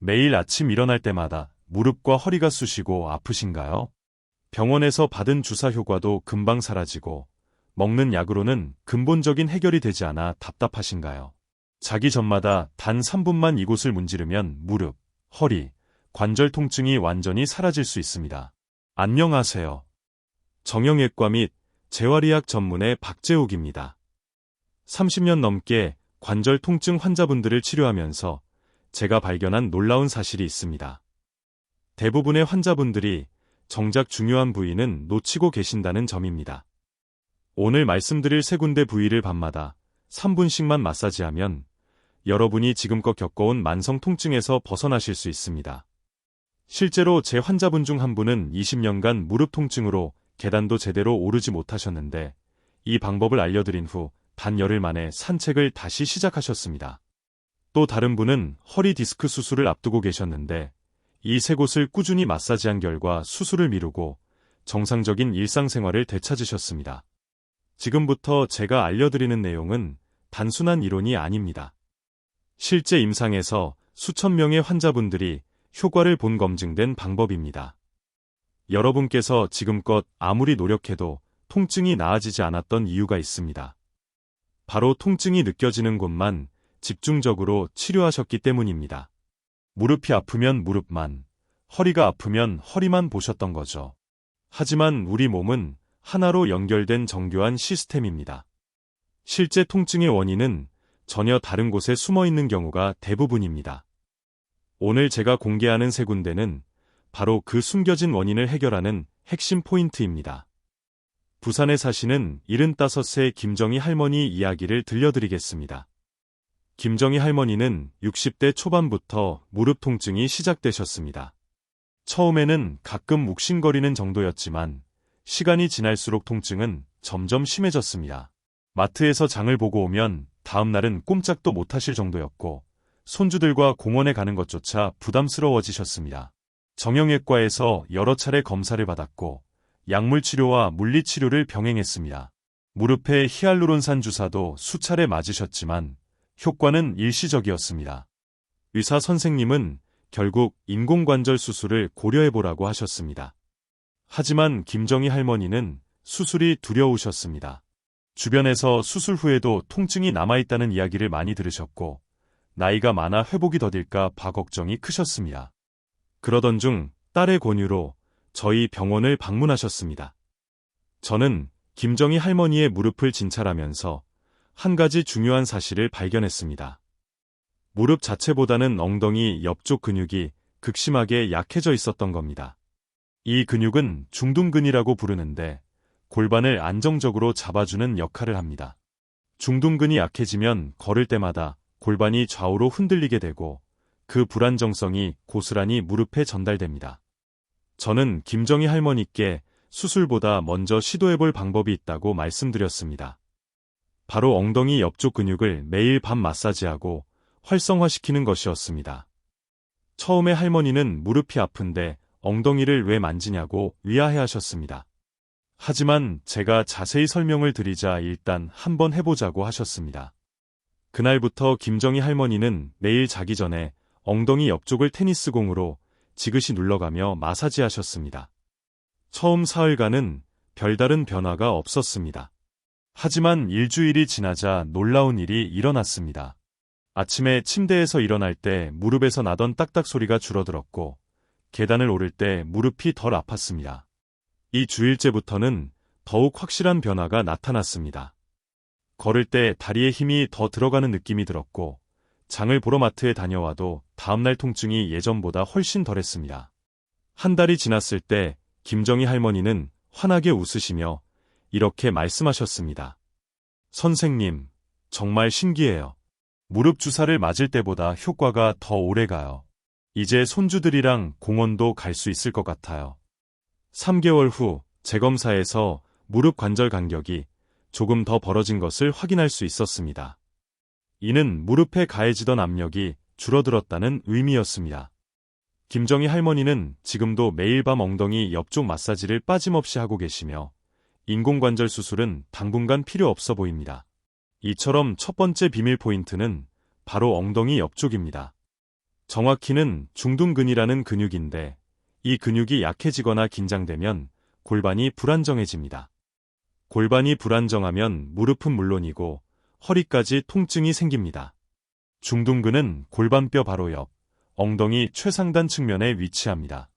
매일 아침 일어날 때마다 무릎과 허리가 쑤시고 아프신가요? 병원에서 받은 주사 효과도 금방 사라지고 먹는 약으로는 근본적인 해결이 되지 않아 답답하신가요? 자기 전마다 단 3분만 이곳을 문지르면 무릎, 허리, 관절 통증이 완전히 사라질 수 있습니다. 안녕하세요. 정형외과 및 재활의학 전문의 박재욱입니다. 30년 넘게 관절 통증 환자분들을 치료하면서 제가 발견한 놀라운 사실이 있습니다. 대부분의 환자분들이 정작 중요한 부위는 놓치고 계신다는 점입니다. 오늘 말씀드릴 세 군데 부위를 밤마다 3분씩만 마사지하면 여러분이 지금껏 겪어온 만성 통증에서 벗어나실 수 있습니다. 실제로 제 환자분 중 한 분은 20년간 무릎 통증으로 계단도 제대로 오르지 못하셨는데 이 방법을 알려드린 후단 열흘 만에 산책을 다시 시작하셨습니다. 또 다른 분은 허리 디스크 수술을 앞두고 계셨는데 이 세 곳을 꾸준히 마사지한 결과 수술을 미루고 정상적인 일상생활을 되찾으셨습니다. 지금부터 제가 알려드리는 내용은 단순한 이론이 아닙니다. 실제 임상에서 수천 명의 환자분들이 효과를 본 검증된 방법입니다. 여러분께서 지금껏 아무리 노력해도 통증이 나아지지 않았던 이유가 있습니다. 바로 통증이 느껴지는 곳만 집중적으로 치료하셨기 때문입니다. 무릎이 아프면 무릎만, 허리가 아프면 허리만 보셨던 거죠. 하지만 우리 몸은 하나로 연결된 정교한 시스템입니다. 실제 통증의 원인은 전혀 다른 곳에 숨어 있는 경우가 대부분입니다. 오늘 제가 공개하는 세 군데는 바로 그 숨겨진 원인을 해결하는 핵심 포인트입니다. 부산에 사시는 75세 김정희 할머니 이야기를 들려드리겠습니다. 김정희 할머니는 60대 초반부터 무릎 통증이 시작되셨습니다. 처음에는 가끔 묵신거리는 정도였지만 시간이 지날수록 통증은 점점 심해졌습니다. 마트에서 장을 보고 오면 다음 날은 꼼짝도 못하실 정도였고 손주들과 공원에 가는 것조차 부담스러워지셨습니다. 정형외과에서 여러 차례 검사를 받았고 약물 치료와 물리 치료를 병행했습니다. 무릎에 히알루론산 주사도 수차례 맞으셨지만 효과는 일시적이었습니다. 의사 선생님은 결국 인공관절 수술을 고려해보라고 하셨습니다. 하지만 김정희 할머니는 수술이 두려우셨습니다. 주변에서 수술 후에도 통증이 남아있다는 이야기를 많이 들으셨고, 나이가 많아 회복이 더딜까 봐 걱정이 크셨습니다. 그러던 중 딸의 권유로 저희 병원을 방문하셨습니다. 저는 김정희 할머니의 무릎을 진찰하면서 한 가지 중요한 사실을 발견했습니다. 무릎 자체보다는 엉덩이 옆쪽 근육이 극심하게 약해져 있었던 겁니다. 이 근육은 중둔근이라고 부르는데 골반을 안정적으로 잡아주는 역할을 합니다. 중둔근이 약해지면 걸을 때마다 골반이 좌우로 흔들리게 되고 그 불안정성이 고스란히 무릎에 전달됩니다. 저는 김정희 할머니께 수술보다 먼저 시도해볼 방법이 있다고 말씀드렸습니다. 바로 엉덩이 옆쪽 근육을 매일 밤 마사지하고 활성화시키는 것이었습니다. 처음에 할머니는 무릎이 아픈데 엉덩이를 왜 만지냐고 위아해 하셨습니다. 하지만 제가 자세히 설명을 드리자 일단 한번 해보자고 하셨습니다. 그날부터 김정희 할머니는 매일 자기 전에 엉덩이 옆쪽을 테니스공으로 지그시 눌러가며 마사지하셨습니다. 처음 사흘간은 별다른 변화가 없었습니다. 하지만 일주일이 지나자 놀라운 일이 일어났습니다. 아침에 침대에서 일어날 때 무릎에서 나던 딱딱 소리가 줄어들었고 계단을 오를 때 무릎이 덜 아팠습니다. 이 주일째부터는 더욱 확실한 변화가 나타났습니다. 걸을 때 다리에 힘이 더 들어가는 느낌이 들었고 장을 보러 마트에 다녀와도 다음날 통증이 예전보다 훨씬 덜했습니다. 한 달이 지났을 때 김정희 할머니는 환하게 웃으시며 이렇게 말씀하셨습니다. 선생님, 정말 신기해요. 무릎 주사를 맞을 때보다 효과가 더 오래 가요. 이제 손주들이랑 공원도 갈 수 있을 것 같아요. 3개월 후 재검사에서 무릎 관절 간격이 조금 더 벌어진 것을 확인할 수 있었습니다. 이는 무릎에 가해지던 압력이 줄어들었다는 의미였습니다. 김정희 할머니는 지금도 매일 밤 엉덩이 옆쪽 마사지를 빠짐없이 하고 계시며 인공관절 수술은 당분간 필요 없어 보입니다. 이처럼 첫 번째 비밀 포인트는 바로 엉덩이 옆쪽입니다. 정확히는 중둔근이라는 근육인데 이 근육이 약해지거나 긴장되면 골반이 불안정해집니다. 골반이 불안정하면 무릎은 물론이고 허리까지 통증이 생깁니다. 중둔근은 골반뼈 바로 옆, 엉덩이 최상단 측면에 위치합니다.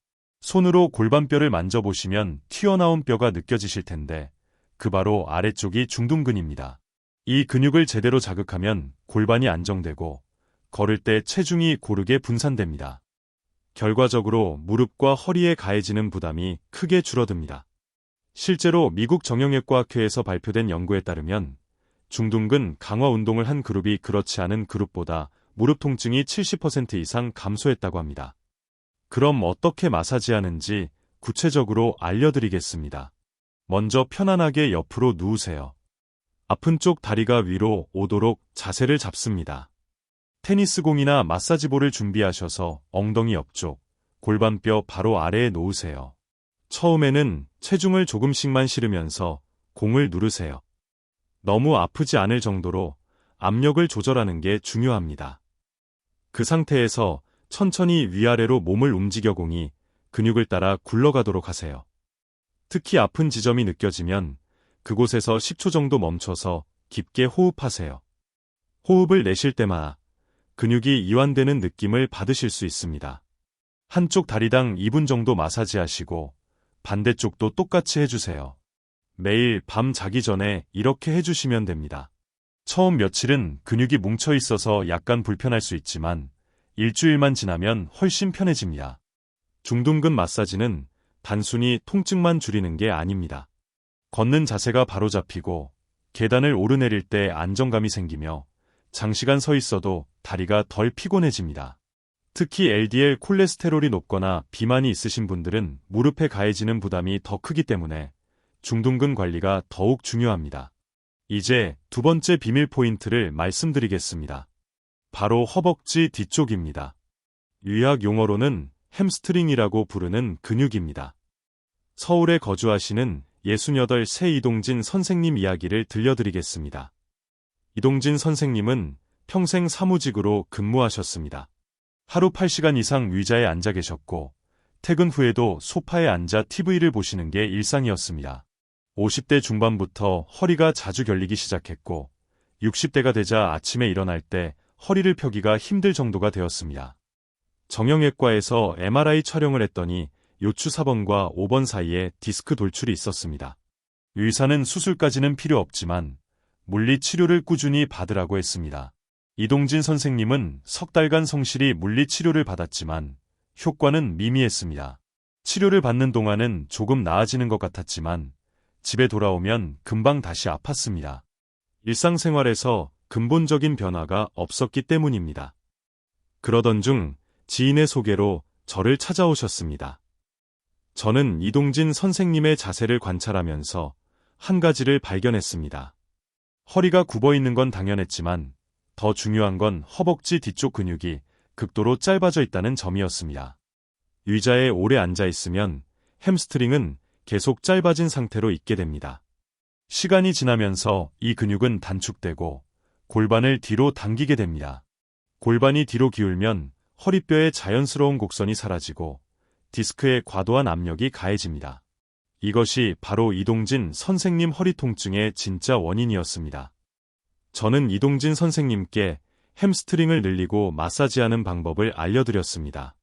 손으로 골반뼈를 만져보시면 튀어나온 뼈가 느껴지실 텐데 그 바로 아래쪽이 중둔근입니다. 이 근육을 제대로 자극하면 골반이 안정되고 걸을 때 체중이 고르게 분산됩니다. 결과적으로 무릎과 허리에 가해지는 부담이 크게 줄어듭니다. 실제로 미국 정형외과학회에서 발표된 연구에 따르면 중둔근 강화 운동을 한 그룹이 그렇지 않은 그룹보다 무릎 통증이 70% 이상 감소했다고 합니다. 그럼 어떻게 마사지하는지 구체적으로 알려드리겠습니다. 먼저 편안하게 옆으로 누우세요. 아픈 쪽 다리가 위로 오도록 자세를 잡습니다. 테니스공이나 마사지볼을 준비하셔서 엉덩이 옆쪽, 골반뼈 바로 아래에 놓으세요. 처음에는 체중을 조금씩만 실으면서 공을 누르세요. 너무 아프지 않을 정도로 압력을 조절하는 게 중요합니다. 그 상태에서 천천히 위아래로 몸을 움직여 공이 근육을 따라 굴러가도록 하세요. 특히 아픈 지점이 느껴지면 그곳에서 10초 정도 멈춰서 깊게 호흡하세요. 호흡을 내쉴 때마다 근육이 이완되는 느낌을 받으실 수 있습니다. 한쪽 다리당 2분 정도 마사지 하시고 반대쪽도 똑같이 해주세요. 매일 밤 자기 전에 이렇게 해주시면 됩니다. 처음 며칠은 근육이 뭉쳐 있어서 약간 불편할 수 있지만 일주일만 지나면 훨씬 편해집니다. 중둔근 마사지는 단순히 통증만 줄이는 게 아닙니다. 걷는 자세가 바로 잡히고 계단을 오르내릴 때 안정감이 생기며 장시간 서 있어도 다리가 덜 피곤해집니다. 특히 LDL 콜레스테롤이 높거나 비만이 있으신 분들은 무릎에 가해지는 부담이 더 크기 때문에 중둔근 관리가 더욱 중요합니다. 이제 두 번째 비밀 포인트를 말씀드리겠습니다. 바로 허벅지 뒤쪽입니다. 의학 용어로는 햄스트링이라고 부르는 근육입니다. 서울에 거주하시는 68세 이동진 선생님 이야기를 들려드리겠습니다. 이동진 선생님은 평생 사무직으로 근무하셨습니다. 하루 8시간 이상 의자에 앉아 계셨고, 퇴근 후에도 소파에 앉아 TV를 보시는 게 일상이었습니다. 50대 중반부터 허리가 자주 결리기 시작했고 60대가 되자 아침에 일어날 때 허리를 펴기가 힘들 정도가 되었습니다. 정형외과에서 MRI 촬영을 했더니 요추 4번과 5번 사이에 디스크 돌출이 있었습니다. 의사는 수술까지는 필요 없지만 물리 치료를 꾸준히 받으라고 했습니다. 이동진 선생님은 석 달간 성실히 물리 치료를 받았지만 효과는 미미했습니다. 치료를 받는 동안은 조금 나아지는 것 같았지만 집에 돌아오면 금방 다시 아팠습니다. 일상생활에서 근본적인 변화가 없었기 때문입니다. 그러던 중 지인의 소개로 저를 찾아오셨습니다. 저는 이동진 선생님의 자세를 관찰하면서 한 가지를 발견했습니다. 허리가 굽어 있는 건 당연했지만 더 중요한 건 허벅지 뒤쪽 근육이 극도로 짧아져 있다는 점이었습니다. 의자에 오래 앉아 있으면 햄스트링은 계속 짧아진 상태로 있게 됩니다. 시간이 지나면서 이 근육은 단축되고 골반을 뒤로 당기게 됩니다. 골반이 뒤로 기울면 허리뼈의 자연스러운 곡선이 사라지고 디스크에 과도한 압력이 가해집니다. 이것이 바로 이동진 선생님 허리 통증의 진짜 원인이었습니다. 저는 이동진 선생님께 햄스트링을 늘리고 마사지하는 방법을 알려드렸습니다.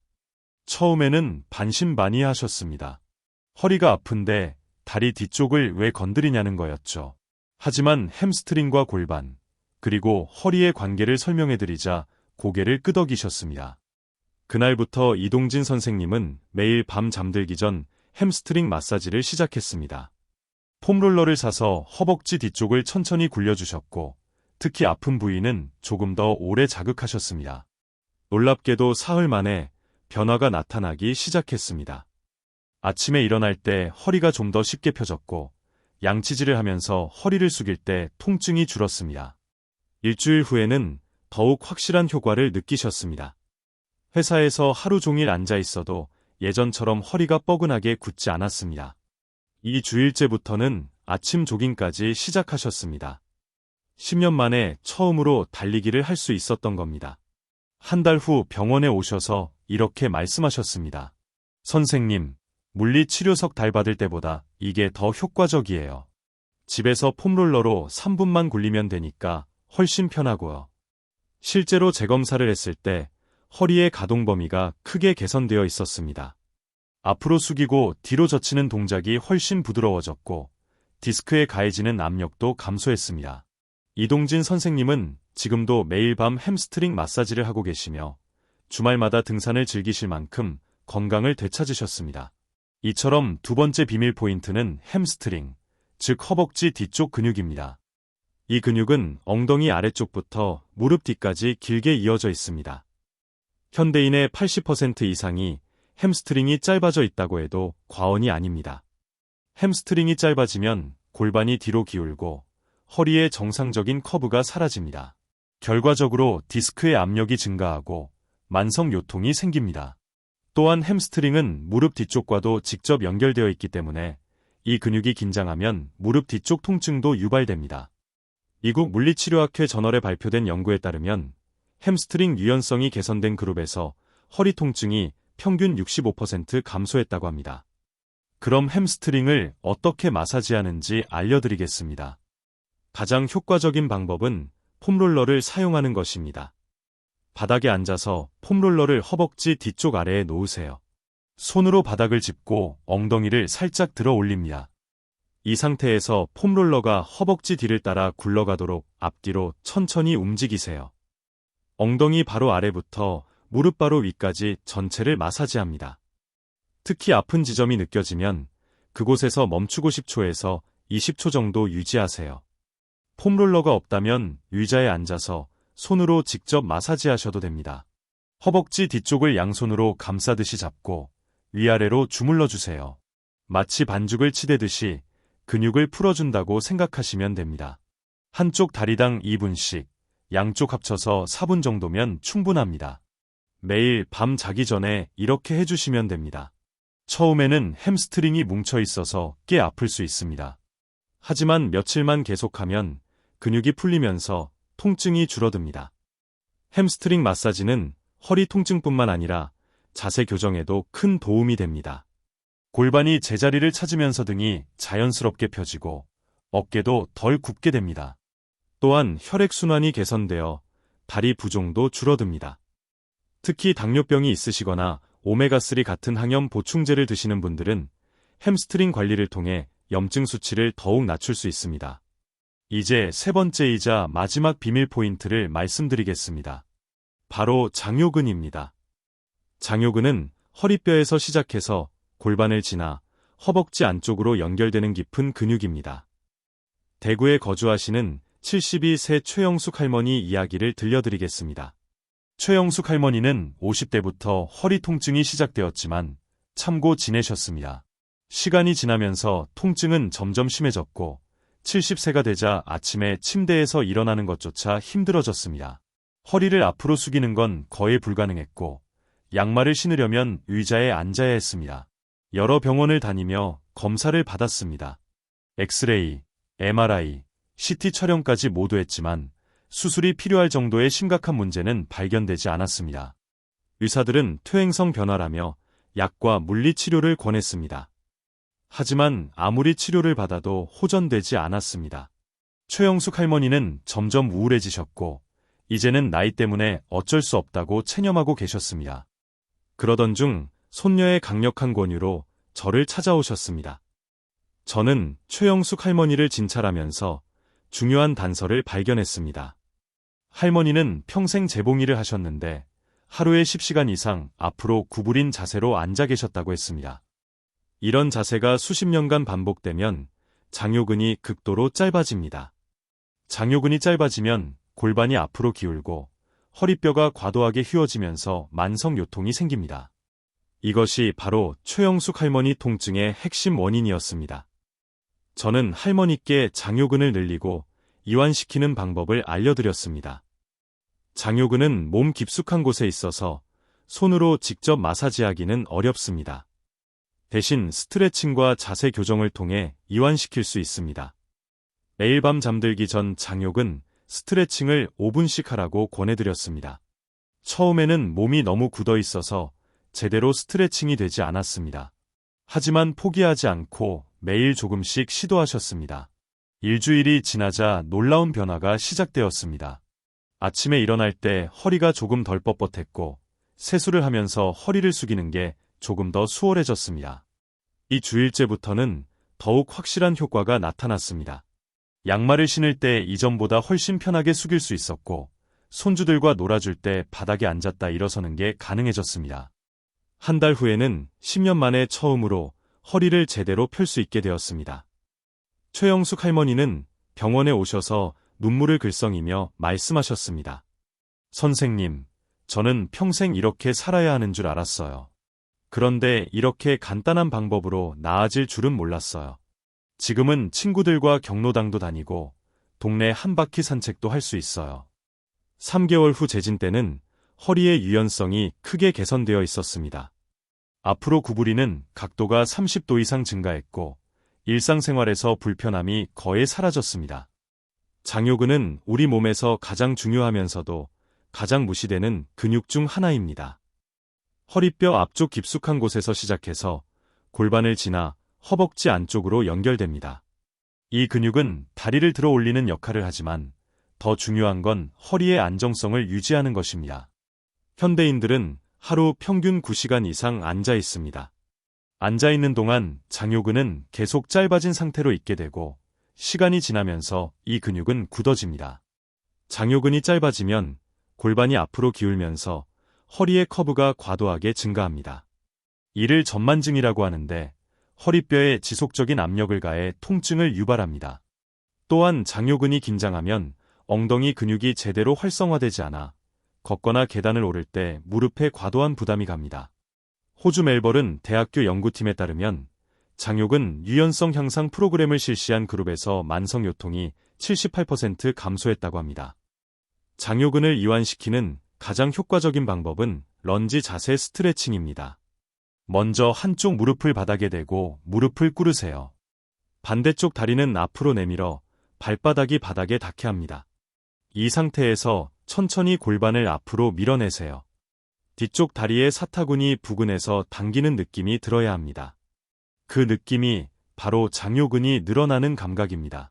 처음에는 반신반의 하셨습니다. 허리가 아픈데 다리 뒤쪽을 왜 건드리냐는 거였죠. 하지만 햄스트링과 골반, 그리고 허리의 관계를 설명해드리자 고개를 끄덕이셨습니다. 그날부터 이동진 선생님은 매일 밤 잠들기 전 햄스트링 마사지를 시작했습니다. 폼롤러를 사서 허벅지 뒤쪽을 천천히 굴려주셨고, 특히 아픈 부위는 조금 더 오래 자극하셨습니다. 놀랍게도 사흘 만에 변화가 나타나기 시작했습니다. 아침에 일어날 때 허리가 좀 더 쉽게 펴졌고 양치질을 하면서 허리를 숙일 때 통증이 줄었습니다. 일주일 후에는 더욱 확실한 효과를 느끼셨습니다. 회사에서 하루 종일 앉아 있어도 예전처럼 허리가 뻐근하게 굳지 않았습니다. 이 주일째부터는 아침 조깅까지 시작하셨습니다. 10년 만에 처음으로 달리기를 할 수 있었던 겁니다. 한 달 후 병원에 오셔서 이렇게 말씀하셨습니다. 선생님, 물리치료석 달 받을 때보다 이게 더 효과적이에요. 집에서 폼롤러로 3분만 굴리면 되니까 훨씬 편하고요. 실제로 재검사를 했을 때 허리의 가동 범위가 크게 개선되어 있었습니다. 앞으로 숙이고 뒤로 젖히는 동작이 훨씬 부드러워졌고 디스크에 가해지는 압력도 감소했습니다. 이동진 선생님은 지금도 매일 밤 햄스트링 마사지를 하고 계시며 주말마다 등산을 즐기실 만큼 건강을 되찾으셨습니다. 이처럼 두 번째 비밀 포인트는 햄스트링, 즉 허벅지 뒤쪽 근육입니다. 이 근육은 엉덩이 아래쪽부터 무릎 뒤까지 길게 이어져 있습니다. 현대인의 80% 이상이 햄스트링이 짧아져 있다고 해도 과언이 아닙니다. 햄스트링이 짧아지면 골반이 뒤로 기울고 허리의 정상적인 커브가 사라집니다. 결과적으로 디스크의 압력이 증가하고 만성 요통이 생깁니다. 또한 햄스트링은 무릎 뒤쪽과도 직접 연결되어 있기 때문에 이 근육이 긴장하면 무릎 뒤쪽 통증도 유발됩니다. 미국 물리치료학회 저널에 발표된 연구에 따르면 햄스트링 유연성이 개선된 그룹에서 허리 통증이 평균 65% 감소했다고 합니다. 그럼 햄스트링을 어떻게 마사지하는지 알려드리겠습니다. 가장 효과적인 방법은 폼롤러를 사용하는 것입니다. 바닥에 앉아서 폼롤러를 허벅지 뒤쪽 아래에 놓으세요. 손으로 바닥을 짚고 엉덩이를 살짝 들어 올립니다. 이 상태에서 폼롤러가 허벅지 뒤를 따라 굴러가도록 앞뒤로 천천히 움직이세요. 엉덩이 바로 아래부터 무릎 바로 위까지 전체를 마사지합니다. 특히 아픈 지점이 느껴지면 그곳에서 멈추고 10초에서 20초 정도 유지하세요. 폼롤러가 없다면 의자에 앉아서 손으로 직접 마사지하셔도 됩니다. 허벅지 뒤쪽을 양손으로 감싸듯이 잡고 위아래로 주물러 주세요. 마치 반죽을 치대듯이 근육을 풀어준다고 생각하시면 됩니다. 한쪽 다리당 2분씩, 양쪽 합쳐서 4분 정도면 충분합니다. 매일 밤 자기 전에 이렇게 해주시면 됩니다. 처음에는 햄스트링이 뭉쳐 있어서 꽤 아플 수 있습니다. 하지만 며칠만 계속하면 근육이 풀리면서 통증이 줄어듭니다. 햄스트링 마사지는 허리 통증뿐만 아니라 자세 교정에도 큰 도움이 됩니다. 골반이 제자리를 찾으면서 등이 자연스럽게 펴지고 어깨도 덜 굽게 됩니다. 또한 혈액순환이 개선되어 다리 부종도 줄어듭니다. 특히 당뇨병이 있으시거나 오메가3 같은 항염 보충제를 드시는 분들은 햄스트링 관리를 통해 염증 수치를 더욱 낮출 수 있습니다. 이제 세 번째이자 마지막 비밀 포인트를 말씀드리겠습니다. 바로 장요근입니다. 장요근은 허리뼈에서 시작해서 골반을 지나 허벅지 안쪽으로 연결되는 깊은 근육입니다. 대구에 거주하시는 72세 최영숙 할머니 이야기를 들려드리겠습니다. 최영숙 할머니는 50대부터 허리 통증이 시작되었지만 참고 지내셨습니다. 시간이 지나면서 통증은 점점 심해졌고 70세가 되자 아침에 침대에서 일어나는 것조차 힘들어졌습니다. 허리를 앞으로 숙이는 건 거의 불가능했고 양말을 신으려면 의자에 앉아야 했습니다. 여러 병원을 다니며 검사를 받았습니다. 엑스레이, MRI, CT 촬영까지 모두 했지만 수술이 필요할 정도의 심각한 문제는 발견되지 않았습니다. 의사들은 퇴행성 변화라며 약과 물리치료를 권했습니다. 하지만 아무리 치료를 받아도 호전되지 않았습니다. 최영숙 할머니는 점점 우울해지셨고, 이제는 나이 때문에 어쩔 수 없다고 체념하고 계셨습니다. 그러던 중 손녀의 강력한 권유로 저를 찾아오셨습니다. 저는 최영숙 할머니를 진찰하면서 중요한 단서를 발견했습니다. 할머니는 평생 재봉이를 하셨는데 하루에 10시간 이상 앞으로 구부린 자세로 앉아 계셨다고 했습니다. 이런 자세가 수십 년간 반복되면 장요근이 극도로 짧아집니다. 장요근이 짧아지면 골반이 앞으로 기울고 허리뼈가 과도하게 휘어지면서 만성 요통이 생깁니다. 이것이 바로 최영숙 할머니 통증의 핵심 원인이었습니다. 저는 할머니께 장요근을 늘리고 이완시키는 방법을 알려드렸습니다. 장요근은 몸 깊숙한 곳에 있어서 손으로 직접 마사지하기는 어렵습니다. 대신 스트레칭과 자세 교정을 통해 이완시킬 수 있습니다. 매일 밤 잠들기 전 장욕은 스트레칭을 5분씩 하라고 권해드렸습니다. 처음에는 몸이 너무 굳어 있어서 제대로 스트레칭이 되지 않았습니다. 하지만 포기하지 않고 매일 조금씩 시도하셨습니다. 일주일이 지나자 놀라운 변화가 시작되었습니다. 아침에 일어날 때 허리가 조금 덜 뻣뻣했고 세수를 하면서 허리를 숙이는 게 조금 더 수월해졌습니다. 이 주일째부터는 더욱 확실한 효과가 나타났습니다. 양말을 신을 때 이전보다 훨씬 편하게 숙일 수 있었고 손주들과 놀아줄 때 바닥에 앉았다 일어서는 게 가능해졌습니다. 한 달 후에는 10년 만에 처음으로 허리를 제대로 펼 수 있게 되었습니다. 최영숙 할머니는 병원에 오셔서 눈물을 글썽이며 말씀하셨습니다. 선생님, 저는 평생 이렇게 살아야 하는 줄 알았어요. 그런데 이렇게 간단한 방법으로 나아질 줄은 몰랐어요. 지금은 친구들과 경로당도 다니고 동네 한 바퀴 산책도 할 수 있어요. 3개월 후 재진 때는 허리의 유연성이 크게 개선되어 있었습니다. 앞으로 구부리는 각도가 30도 이상 증가했고 일상생활에서 불편함이 거의 사라졌습니다. 장요근은 우리 몸에서 가장 중요하면서도 가장 무시되는 근육 중 하나입니다. 허리뼈 앞쪽 깊숙한 곳에서 시작해서 골반을 지나 허벅지 안쪽으로 연결됩니다. 이 근육은 다리를 들어 올리는 역할을 하지만 더 중요한 건 허리의 안정성을 유지하는 것입니다. 현대인들은 하루 평균 9시간 이상 앉아 있습니다. 앉아 있는 동안 장요근은 계속 짧아진 상태로 있게 되고 시간이 지나면서 이 근육은 굳어집니다. 장요근이 짧아지면 골반이 앞으로 기울면서 허리의 커브가 과도하게 증가합니다. 이를 전만증이라고 하는데 허리뼈에 지속적인 압력을 가해 통증을 유발합니다. 또한 장요근이 긴장하면 엉덩이 근육이 제대로 활성화되지 않아 걷거나 계단을 오를 때 무릎에 과도한 부담이 갑니다. 호주 멜버른 대학교 연구팀에 따르면 장요근 유연성 향상 프로그램을 실시한 그룹에서 만성 요통이 78% 감소했다고 합니다. 장요근을 이완시키는 가장 효과적인 방법은 런지 자세 스트레칭입니다. 먼저 한쪽 무릎을 바닥에 대고 무릎을 꿇으세요. 반대쪽 다리는 앞으로 내밀어 발바닥이 바닥에 닿게 합니다. 이 상태에서 천천히 골반을 앞으로 밀어내세요. 뒤쪽 다리의 사타구니 부근에서 당기는 느낌이 들어야 합니다. 그 느낌이 바로 장요근이 늘어나는 감각입니다.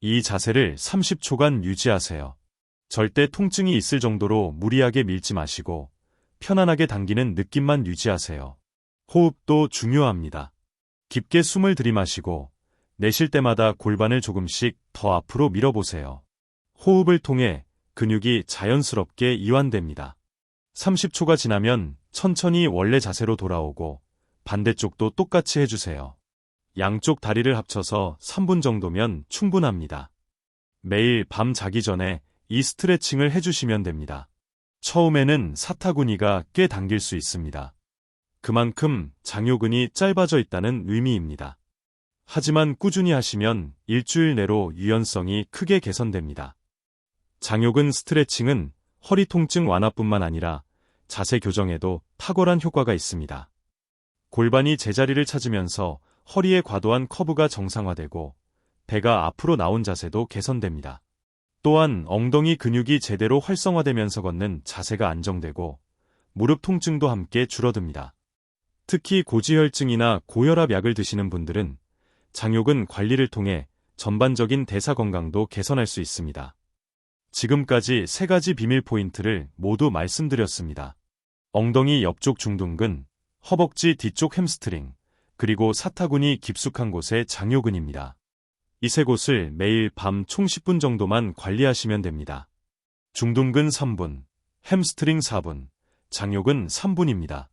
이 자세를 30초간 유지하세요. 절대 통증이 있을 정도로 무리하게 밀지 마시고 편안하게 당기는 느낌만 유지하세요. 호흡도 중요합니다. 깊게 숨을 들이마시고 내쉴 때마다 골반을 조금씩 더 앞으로 밀어보세요. 호흡을 통해 근육이 자연스럽게 이완됩니다. 30초가 지나면 천천히 원래 자세로 돌아오고 반대쪽도 똑같이 해주세요. 양쪽 다리를 합쳐서 3분 정도면 충분합니다. 매일 밤 자기 전에 이 스트레칭을 해주시면 됩니다. 처음에는 사타구니가 꽤 당길 수 있습니다. 그만큼 장요근이 짧아져 있다는 의미입니다. 하지만 꾸준히 하시면 일주일 내로 유연성이 크게 개선됩니다. 장요근 스트레칭은 허리 통증 완화뿐만 아니라 자세 교정에도 탁월한 효과가 있습니다. 골반이 제자리를 찾으면서 허리의 과도한 커브가 정상화되고 배가 앞으로 나온 자세도 개선됩니다. 또한 엉덩이 근육이 제대로 활성화되면서 걷는 자세가 안정되고 무릎 통증도 함께 줄어듭니다. 특히 고지혈증이나 고혈압 약을 드시는 분들은 장요근 관리를 통해 전반적인 대사 건강도 개선할 수 있습니다. 지금까지 세 가지 비밀 포인트를 모두 말씀드렸습니다. 엉덩이 옆쪽 중둔근, 허벅지 뒤쪽 햄스트링, 그리고 사타구니 깊숙한 곳의 장요근입니다. 이 세 곳을 매일 밤 총 10분 정도만 관리하시면 됩니다. 중둔근 3분, 햄스트링 4분, 장요근 3분입니다.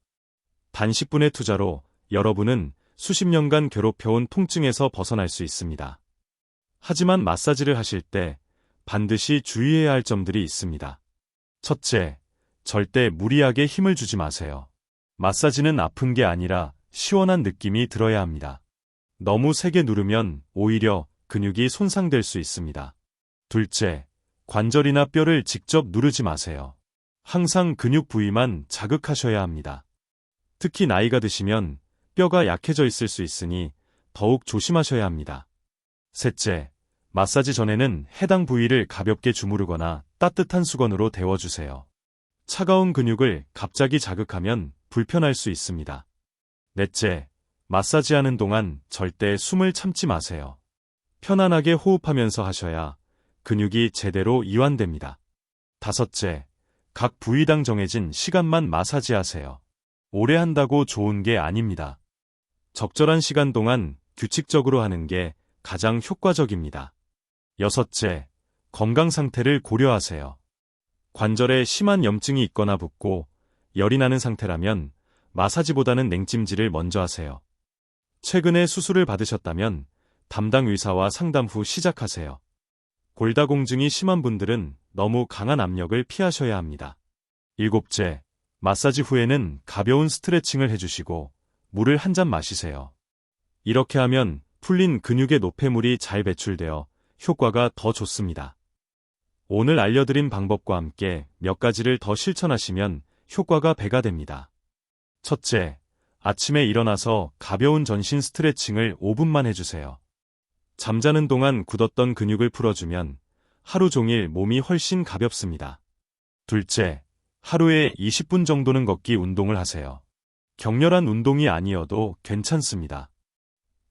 단 10분의 투자로 여러분은 수십 년간 괴롭혀온 통증에서 벗어날 수 있습니다. 하지만 마사지를 하실 때 반드시 주의해야 할 점들이 있습니다. 첫째, 절대 무리하게 힘을 주지 마세요. 마사지는 아픈 게 아니라 시원한 느낌이 들어야 합니다. 너무 세게 누르면 오히려 근육이 손상될 수 있습니다. 둘째, 관절이나 뼈를 직접 누르지 마세요. 항상 근육 부위만 자극하셔야 합니다. 특히 나이가 드시면 뼈가 약해져 있을 수 있으니 더욱 조심하셔야 합니다. 셋째, 마사지 전에는 해당 부위를 가볍게 주무르거나 따뜻한 수건으로 데워주세요. 차가운 근육을 갑자기 자극하면 불편할 수 있습니다. 넷째, 마사지하는 동안 절대 숨을 참지 마세요. 편안하게 호흡하면서 하셔야 근육이 제대로 이완됩니다. 다섯째, 각 부위당 정해진 시간만 마사지하세요. 오래 한다고 좋은 게 아닙니다. 적절한 시간 동안 규칙적으로 하는 게 가장 효과적입니다. 여섯째, 건강 상태를 고려하세요. 관절에 심한 염증이 있거나 붓고 열이 나는 상태라면 마사지보다는 냉찜질을 먼저 하세요. 최근에 수술을 받으셨다면 담당 의사와 상담 후 시작하세요. 골다공증이 심한 분들은 너무 강한 압력을 피하셔야 합니다. 일곱째, 마사지 후에는 가벼운 스트레칭을 해주시고 물을 한 잔 마시세요. 이렇게 하면 풀린 근육의 노폐물이 잘 배출되어 효과가 더 좋습니다. 오늘 알려드린 방법과 함께 몇 가지를 더 실천하시면 효과가 배가 됩니다. 첫째, 아침에 일어나서 가벼운 전신 스트레칭을 5분만 해주세요. 잠자는 동안 굳었던 근육을 풀어주면 하루 종일 몸이 훨씬 가볍습니다. 둘째, 하루에 20분 정도는 걷기 운동을 하세요. 격렬한 운동이 아니어도 괜찮습니다.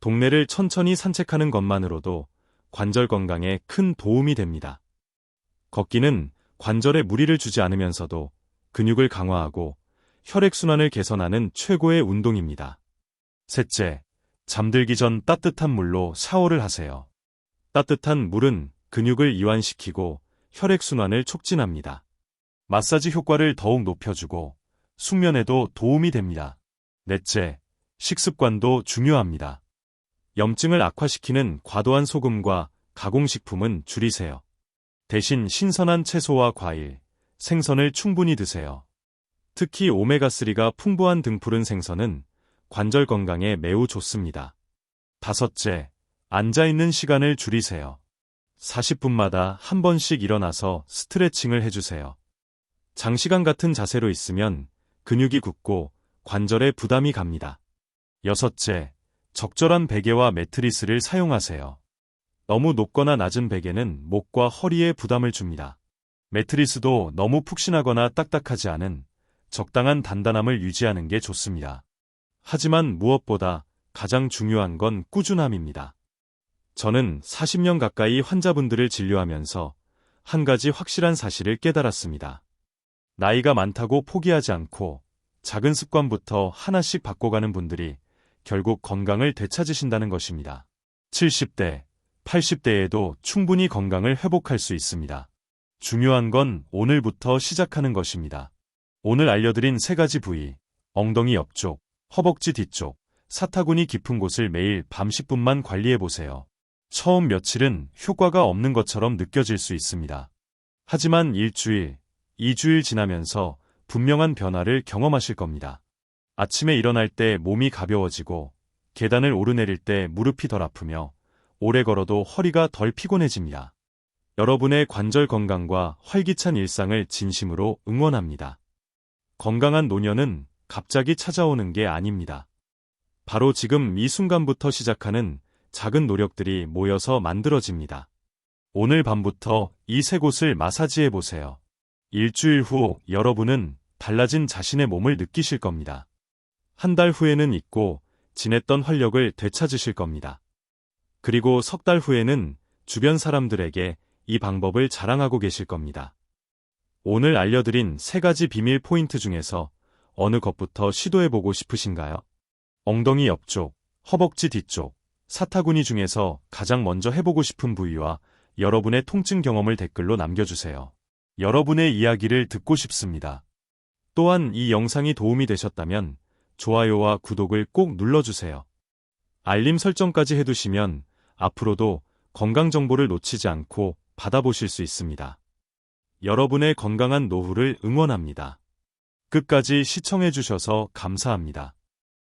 동네를 천천히 산책하는 것만으로도 관절 건강에 큰 도움이 됩니다. 걷기는 관절에 무리를 주지 않으면서도 근육을 강화하고 혈액순환을 개선하는 최고의 운동입니다. 셋째, 잠들기 전 따뜻한 물로 샤워를 하세요. 따뜻한 물은 근육을 이완시키고 혈액순환을 촉진합니다. 마사지 효과를 더욱 높여주고 숙면에도 도움이 됩니다. 넷째, 식습관도 중요합니다. 염증을 악화시키는 과도한 소금과 가공식품은 줄이세요. 대신 신선한 채소와 과일, 생선을 충분히 드세요. 특히 오메가3가 풍부한 등푸른 생선은 관절 건강에 매우 좋습니다. 다섯째, 앉아있는 시간을 줄이세요. 40분마다 한 번씩 일어나서 스트레칭을 해주세요. 장시간 같은 자세로 있으면 근육이 굳고 관절에 부담이 갑니다. 여섯째, 적절한 베개와 매트리스를 사용하세요. 너무 높거나 낮은 베개는 목과 허리에 부담을 줍니다. 매트리스도 너무 푹신하거나 딱딱하지 않은 적당한 단단함을 유지하는 게 좋습니다. 하지만 무엇보다 가장 중요한 건 꾸준함입니다. 저는 40년 가까이 환자분들을 진료하면서 한 가지 확실한 사실을 깨달았습니다. 나이가 많다고 포기하지 않고 작은 습관부터 하나씩 바꿔가는 분들이 결국 건강을 되찾으신다는 것입니다. 70대, 80대에도 충분히 건강을 회복할 수 있습니다. 중요한 건 오늘부터 시작하는 것입니다. 오늘 알려드린 세 가지 부위, 엉덩이 옆쪽, 허벅지 뒤쪽, 사타구니 깊은 곳을 매일 밤 10분만 관리해보세요. 처음 며칠은 효과가 없는 것처럼 느껴질 수 있습니다. 하지만 일주일, 2주일 지나면서 분명한 변화를 경험하실 겁니다. 아침에 일어날 때 몸이 가벼워지고 계단을 오르내릴 때 무릎이 덜 아프며 오래 걸어도 허리가 덜 피곤해집니다. 여러분의 관절 건강과 활기찬 일상을 진심으로 응원합니다. 건강한 노년은 갑자기 찾아오는 게 아닙니다. 바로 지금 이 순간부터 시작하는 작은 노력들이 모여서 만들어집니다. 오늘 밤부터 이 세 곳을 마사지해 보세요. 일주일 후 여러분은 달라진 자신의 몸을 느끼실 겁니다. 한 달 후에는 잊고 지냈던 활력을 되찾으실 겁니다. 그리고 석 달 후에는 주변 사람들에게 이 방법을 자랑하고 계실 겁니다. 오늘 알려드린 세 가지 비밀 포인트 중에서 어느 것부터 시도해보고 싶으신가요? 엉덩이 옆쪽, 허벅지 뒤쪽, 사타구니 중에서 가장 먼저 해보고 싶은 부위와 여러분의 통증 경험을 댓글로 남겨주세요. 여러분의 이야기를 듣고 싶습니다. 또한 이 영상이 도움이 되셨다면 좋아요와 구독을 꼭 눌러주세요. 알림 설정까지 해두시면 앞으로도 건강 정보를 놓치지 않고 받아보실 수 있습니다. 여러분의 건강한 노후를 응원합니다. 끝까지 시청해주셔서 감사합니다.